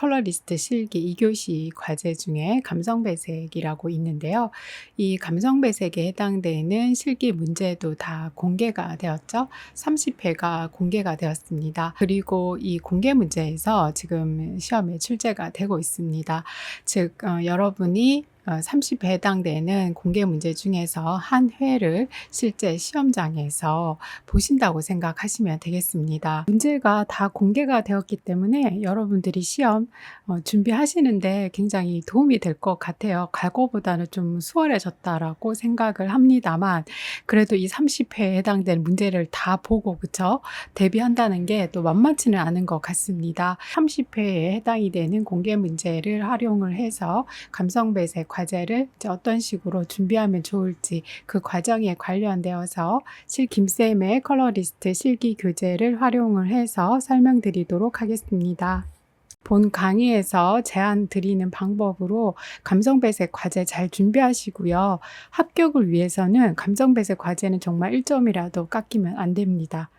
컬러리스트 실기 2교시 과제 중에 감성 배색이라고 있는데요. 이 감성 배색에 해당되는 실기 문제도 다 공개가 되었죠. 30회가 공개가 되었습니다. 그리고 이 공개 문제에서 지금 시험에 출제가 되고 있습니다. 즉, 어, 여러분이 30회 해당되는 공개 문제 중에서 한 회를 실제 시험장에서 보신다고 생각하시면 되겠습니다. 문제가 다 공개가 되었기 때문에 여러분들이 시험 어, 준비하시는데 굉장히 도움이 될 것 같아요. 과거보다는 좀 수월해졌다라고 생각을 합니다만 그래도 이 30회에 해당되는 문제를 다 보고 그쵸? 대비한다는 게 또 만만치는 않은 것 같습니다. 30회에 해당이 되는 공개 문제를 활용을 해서 감성 배색 과제를 어떤 식으로 준비하면 좋을지 그 과정에 관련되어서 실 김쌤의 컬러리스트 실기 교재를 활용을 해서 설명드리도록 하겠습니다. 본 강의에서 제안 드리는 방법으로 감성 배색 과제 잘 준비하시고요. 합격을 위해서는 감성 배색 과제는 정말 1점이라도 깎이면 안 됩니다.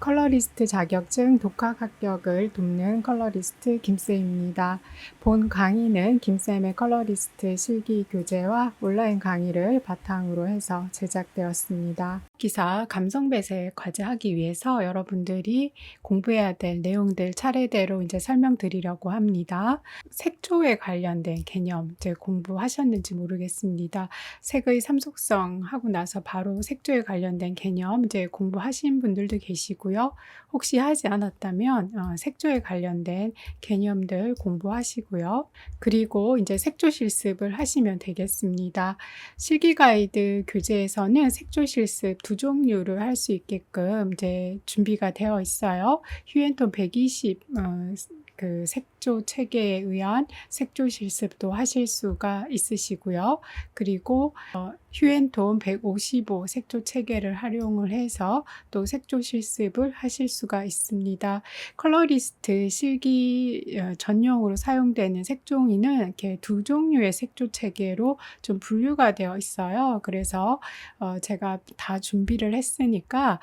컬러리스트 자격증 독학 합격을 돕는 컬러리스트 김쌤입니다. 본 강의는 김쌤의 컬러리스트 실기 교재와 온라인 강의를 바탕으로 해서 제작되었습니다. 기사 감성 배색 과제하기 위해서 여러분들이 공부해야 될 내용들 차례대로 이제 설명드리려고 합니다. 색조에 관련된 개념 이제 공부하셨는지 모르겠습니다. 색의 삼속성 하고 나서 바로 색조에 관련된 개념 이제 공부하신 분들도 계시고 요. 혹시 하지 않았다면 어, 색조에 관련된 개념들 공부하시고요. 그리고 이제 색조 실습을 하시면 되겠습니다. 실기 가이드 교재에서는 색조 실습 두 종류를 할 수 있게끔 이제 준비가 되어 있어요. 휴엔톤 120 어, 그 색조 체계에 의한 색조 실습도 하실 수가 있으시고요. 그리고 어, 휴엔톤 155 색조 체계를 활용을 해서 또 색조 실습을 하실 수가 있습니다. 컬러리스트 실기 어, 전용으로 사용되는 색종이는 이렇게 두 종류의 색조 체계로 좀 분류가 되어 있어요. 그래서 어, 제가 다 준비를 했으니까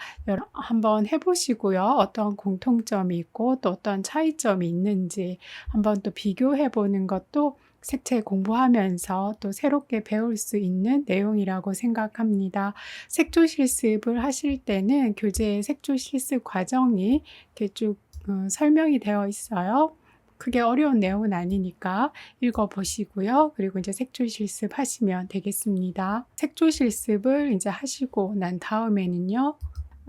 한번 해보시고요. 어떤 공통점이 있고 또 어떤 차이점이 있는 있는지 한번 또 비교해 보는 것도 색채 공부하면서 또 새롭게 배울 수 있는 내용이라고 생각합니다. 색조 실습을 하실 때는 교재에 색조 실습 과정이 이렇게 쭉 어, 설명이 되어 있어요. 크게 어려운 내용은 아니니까 읽어보시고요. 그리고 이제 색조 실습 하시면 되겠습니다. 색조 실습을 이제 하시고 난 다음에는요.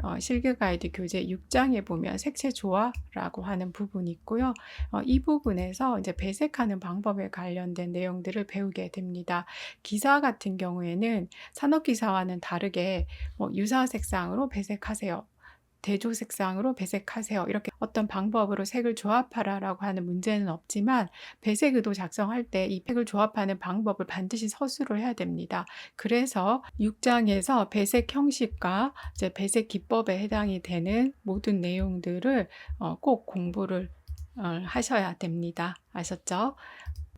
어, 실기 가이드 교재 6장에 보면 색채 조화라고 하는 부분이 있고요. 어, 이 부분에서 이제 배색하는 방법에 관련된 내용들을 배우게 됩니다. 기사 같은 경우에는 산업 기사와는 다르게 뭐 유사 색상으로 배색하세요. 대조 색상으로 배색하세요. 이렇게 어떤 방법으로 색을 조합하라라고 하는 문제는 없지만 배색 의도 작성할 때이 색을 조합하는 방법을 반드시 서술을 해야 됩니다. 그래서 6장에서 배색 형식과 이제 배색 기법에 해당이 되는 모든 내용들을 어, 꼭 공부를 어, 하셔야 됩니다. 아셨죠?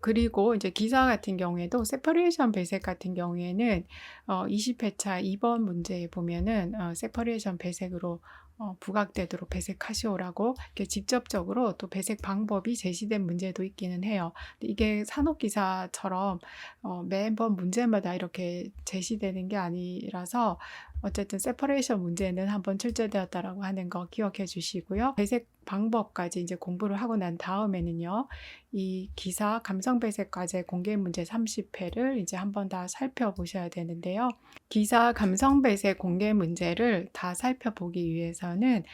그리고 이제 기사 같은 경우에도 세퍼레이션 배색 같은 경우에는 어 20회차 2번 문제에 보면은 어 세퍼레이션 배색으로 어, 부각되도록 배색하시오라고 이렇게 직접적으로 또 배색 방법이 제시된 문제도 있기는 해요. 이게 산업기사처럼 어, 매번 문제마다 이렇게 제시되는 게 아니라서 어쨌든 세퍼레이션 문제는 한번 출제되었다라고 하는 거 기억해 주시고요. 배색 방법까지 이제 공부를 하고 난 다음에는요. 이 기사 감성 배색 과제 공개 문제 30회를 이제 한번 다 살펴보셔야 되는데요. 기사 감성 배색 공개 문제를 다 살펴보기 위해서는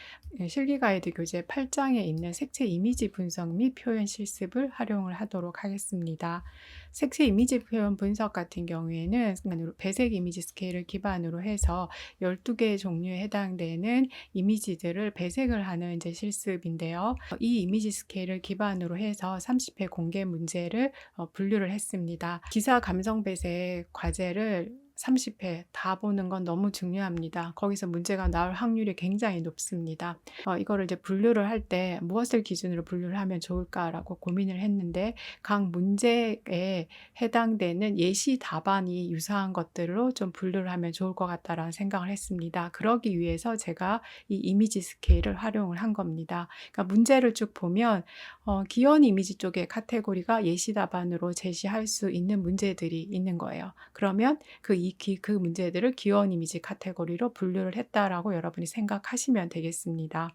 실기 가이드 교재 8장에 있는 색채 이미지 분석 및 표현 실습을 활용을 하도록 하겠습니다. 색채 이미지 표현 분석 같은 경우에는 배색 이미지 스케일을 기반으로 해서 12개의 종류에 해당되는 이미지들을 배색을 하는 이제 실습인데요. 이 이미지 스케일을 기반으로 해서 30회 공개 문제를 어, 분류를 했습니다. 기사 감성 배색 과제를 30회 다 보는 건 너무 중요합니다. 거기서 문제가 나올 확률이 굉장히 높습니다. 어, 이거를 이제 분류를 할 때 무엇을 기준으로 분류를 하면 좋을까라고 고민을 했는데 각 문제에 해당되는 예시 답안이 유사한 것들로 좀 분류를 하면 좋을 것 같다라는 생각을 했습니다. 그러기 위해서 제가 이 이미지 스케일을 활용을 한 겁니다. 그러니까 문제를 쭉 보면 어, 기원 이미지 쪽에 카테고리가 예시 답안으로 제시할 수 있는 문제들이 있는 거예요. 그러면 그, 이, 기, 그 문제들을 기원 이미지 카테고리로 분류를 했다라고 여러분이 생각하시면 되겠습니다.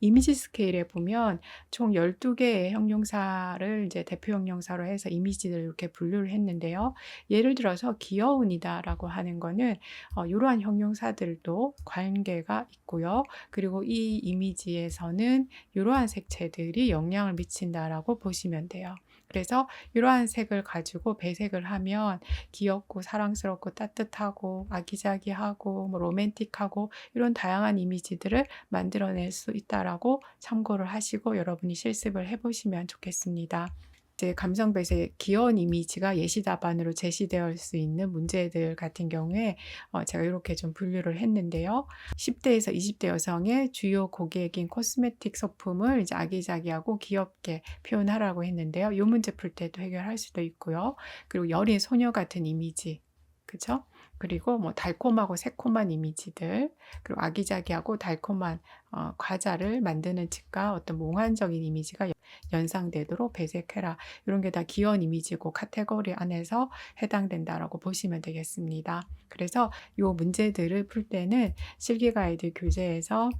이미지 스케일에 보면 총 12개의 형용사를 이제 대표 형용사로 해서 이미지를 이렇게 분류를 했는데요. 예를 들어서 귀여운이다라고 하는 거는 어, 이러한 형용사들도 관계가 있고요. 그리고 이 이미지에서는 이러한 색채들이 영향을 미친다라고 보시면 돼요. 그래서 이러한 색을 가지고 배색을 하면 귀엽고 사랑스럽고 따뜻하고 아기자기하고 뭐 로맨틱하고 이런 다양한 이미지들을 만들어낼 수 있다라고 참고를 하시고 여러분이 실습을 해보시면 좋겠습니다. 이제 감성 배색 귀여운 이미지가 예시 답안으로 제시될 수 있는 문제들 같은 경우에 어, 제가 이렇게 좀 분류를 했는데요. 10대에서 20대 여성의 주요 고객인 코스메틱 소품을 이제 아기자기하고 귀엽게 표현하라고 했는데요. 이 문제 풀 때도 해결할 수도 있고요. 그리고 여린 소녀 같은 이미지, 그죠? 그리고 뭐 달콤하고 새콤한 이미지들, 그리고 아기자기하고 달콤한 어, 과자를 만드는 집과 어떤 몽환적인 이미지가 연상되도록 배색해라. 이런 게다 귀여운 이미지고 카테고리 안에서 해당된다라고 보시면 되겠습니다. 그래서 이 문제들을 풀 때는 실기 가이드 교재에서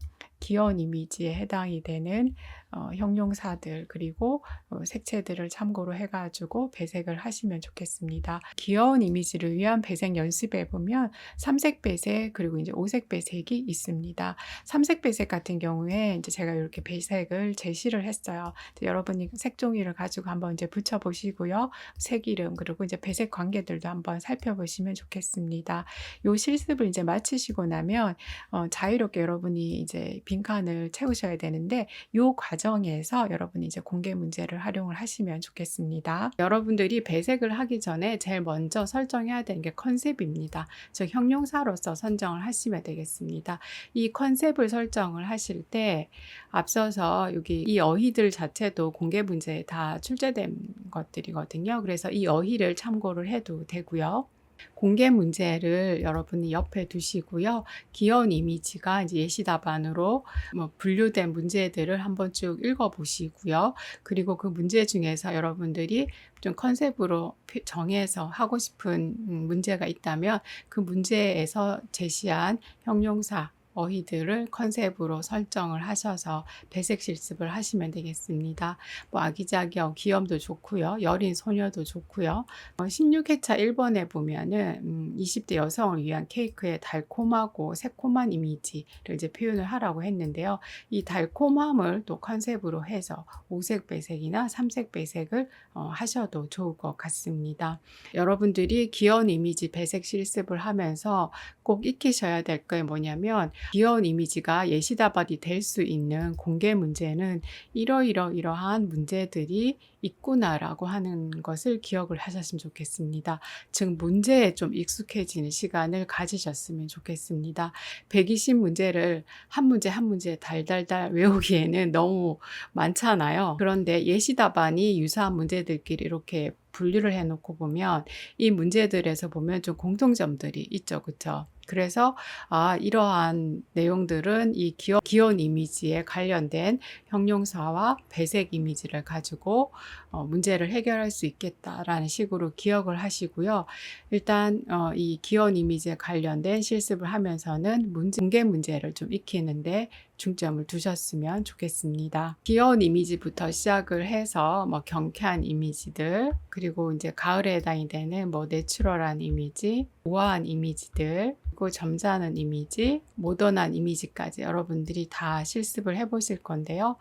귀여운 이미지에 해당이 되는 어, 형용사들 그리고 어, 색채들을 참고로 해가지고 배색을 하시면 좋겠습니다. 귀여운 이미지를 위한 배색 연습에 보면 삼색 배색 그리고 이제 오색 배색이 있습니다. 삼색 배색 같은 경우에 이제 제가 이렇게 배색을 제시를 했어요. 여러분이 색종이를 가지고 한번 이제 붙여 보시고요. 색 이름 그리고 이제 배색 관계들도 한번 살펴보시면 좋겠습니다. 요 실습을 이제 마치시고 나면 어, 자유롭게 여러분이 이제 빈칸을 채우셔야 되는데 요 과정에서 여러분이 이제 공개 문제를 활용을 하시면 좋겠습니다. 여러분들이 배색을 하기 전에 제일 먼저 설정해야 되는 게 컨셉입니다. 즉 형용사로서 선정을 하시면 되겠습니다. 이 컨셉을 설정을 하실 때 앞서서 여기 이 어휘들 자체도 공개 문제에 다 출제된 것들이거든요. 그래서 이 어휘를 참고를 해도 되고요. 공개 문제를 여러분이 옆에 두시고요. 귀여운 이미지가 이제 예시 답안으로 뭐 분류된 문제들을 한번 쭉 읽어보시고요. 그리고 그 문제 중에서 여러분들이 좀 컨셉으로 정해서 하고 싶은 음, 문제가 있다면 그 문제에서 제시한 형용사 어휘들을 컨셉으로 설정을 하셔서 배색 실습을 하시면 되겠습니다. 뭐 아기자기하고 귀염도 좋고요. 여린 소녀도 좋고요. 16회차 어, 1번에 보면은 음, 20대 여성을 위한 케이크의 달콤하고 새콤한 이미지를 이제 표현을 하라고 했는데요. 이 달콤함을 또 컨셉으로 해서 오색 배색이나 삼색 배색을 어, 하셔도 좋을 것 같습니다. 여러분들이 귀여운 이미지 배색 실습을 하면서 꼭 익히셔야 될 게 뭐냐면 귀여운 이미지가 예시다발이 될 수 있는 공개 문제는 이러이러이러한 문제들이 있구나라고 하는 것을 기억을 하셨으면 좋겠습니다. 즉 문제에 좀 익숙해지는 시간을 가지셨으면 좋겠습니다. 120 문제를 한 문제 한 문제 달달달 외우기에는 너무 많잖아요. 그런데 예시 답안이 유사한 문제들끼리 이렇게 분류를 해놓고 보면 이 문제들에서 보면 좀 공통점들이 있죠, 그렇죠? 그래서 아 이러한 내용들은 이 기어, 기온 이미지에 관련된 형용사와 배색 이미지를 가지고 어, 문제를 해결할 수 있겠다라는 식으로 기억을 하시고요. 일단 어, 이 기온 이미지에 관련된 실습을 하면서는 문제, 공개 문제를 좀 익히는데 중점을 두셨으면 좋겠습니다. 귀여운 이미지부터 시작을 해서 뭐 경쾌한 이미지들 그리고 이제 가을에 해당이 되는 뭐 내추럴한 이미지, 우아한 이미지들 그리고 점잖은 이미지, 모던한 이미지까지 여러분들이 다 실습을 해보실 건데요.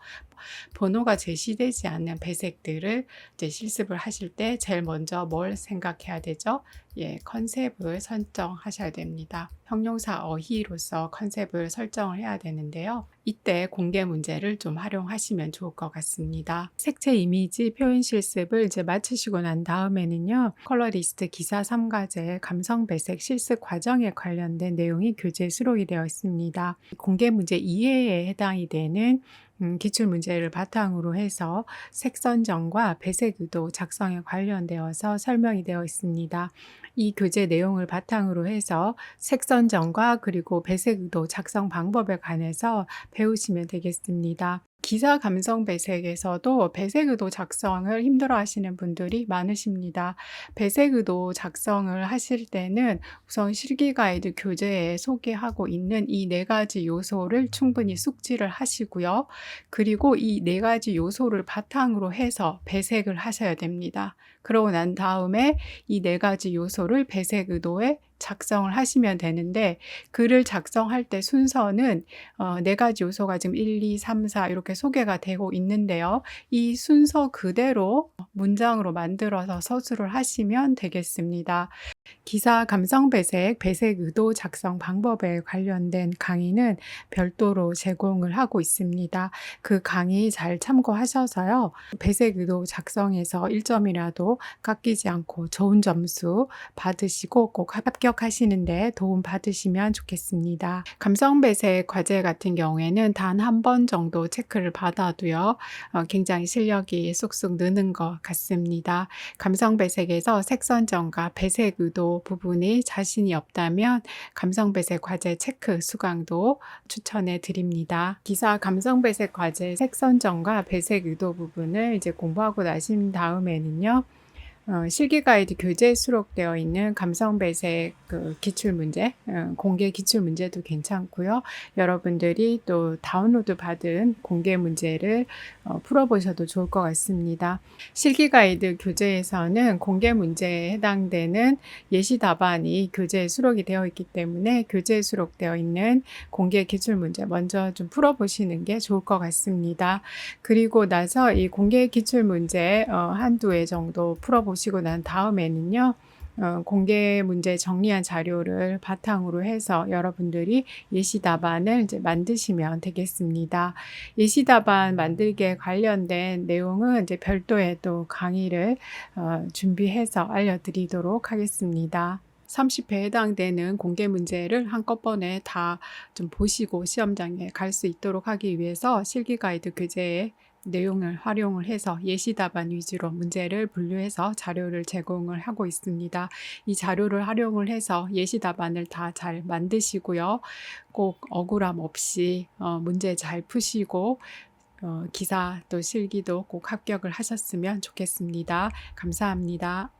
번호가 제시되지 않는 배색들을 이제 실습을 하실 때 제일 먼저 뭘 생각해야 되죠? 예, 컨셉을 설정하셔야 됩니다. 형용사 어휘로서 컨셉을 설정을 해야 되는데요. 이때 공개 문제를 좀 활용하시면 좋을 것 같습니다. 색채 이미지 표현 실습을 이제 마치시고 난 다음에는요. 컬러리스트 기사 3과제 감성 배색 실습 과정에 관련된 내용이 교재 수록이 되어 있습니다. 공개 문제 2회에 해당이 되는 음, 기출 문제를 바탕으로 해서 색 선정과 배색 의도 작성에 관련되어서 설명이 되어 있습니다. 이 교재 내용을 바탕으로 해서 색 선정과 그리고 배색 의도 작성 방법에 관해서 배우시면 되겠습니다. 기사 감성 배색에서도 배색 의도 작성을 힘들어 하시는 분들이 많으십니다. 배색 의도 작성을 하실 때는 우선 실기 가이드 교재에 소개하고 있는 이 네 가지 요소를 충분히 숙지를 하시고요. 그리고 이 네 가지 요소를 바탕으로 해서 배색을 하셔야 됩니다. 그러고 난 다음에 이 네 가지 요소를 배색 의도에 작성을 하시면 되는데 글을 작성할 때 순서는 어, 네 가지 요소가 지금 1, 2, 3, 4 이렇게 소개가 되고 있는데요. 이 순서 그대로 문장으로 만들어서 서술을 하시면 되겠습니다. 기사 감성 배색, 배색 의도 작성 방법에 관련된 강의는 별도로 제공을 하고 있습니다. 그 강의 잘 참고하셔서요. 배색 의도 작성에서 1점이라도 깎이지 않고 좋은 점수 받으시고 꼭 합격 하시는데 도움 받으시면 좋겠습니다. 감성 배색 과제 같은 경우에는 단 한 번 정도 체크를 받아도요. 어, 굉장히 실력이 쑥쑥 느는 것 같습니다. 감성 배색에서 색 선정과 배색 의도 부분이 자신이 없다면 감성 배색 과제 체크 수강도 추천해 드립니다. 기사 감성 배색 과제 색 선정과 배색 의도 부분을 이제 공부하고 나신 다음에는요. 어, 실기 가이드 교재에 수록되어 있는 감성 배색 그 기출 문제, 어, 공개 기출 문제도 괜찮고요. 여러분들이 또 다운로드 받은 공개 문제를 어, 풀어보셔도 좋을 것 같습니다. 실기 가이드 교재에서는 공개 문제에 해당되는 예시 답안이 교재에 수록이 되어 있기 때문에 교재에 수록되어 있는 공개 기출 문제 먼저 좀 풀어보시는 게 좋을 것 같습니다. 그리고 나서 이 공개 기출 문제 어, 한두 회 정도 풀어보시면 보시고 난 다음에는요. 어, 공개 문제 정리한 자료를 바탕으로 해서 여러분들이 예시 답안을 이제 만드시면 되겠습니다. 예시 답안 만들기에 관련된 내용은 이제 별도의 또 강의를 어, 준비해서 알려드리도록 하겠습니다. 30회에 해당되는 공개 문제를 한꺼번에 다 좀 보시고 시험장에 갈 수 있도록 하기 위해서 실기 가이드 교재에 내용을 활용을 해서 예시 답안 위주로 문제를 분류해서 자료를 제공을 하고 있습니다. 이 자료를 활용을 해서 예시 답안을 다 잘 만드시고요. 꼭 억울함 없이 어, 문제 잘 푸시고 어, 기사 또 실기도 꼭 합격을 하셨으면 좋겠습니다. 감사합니다.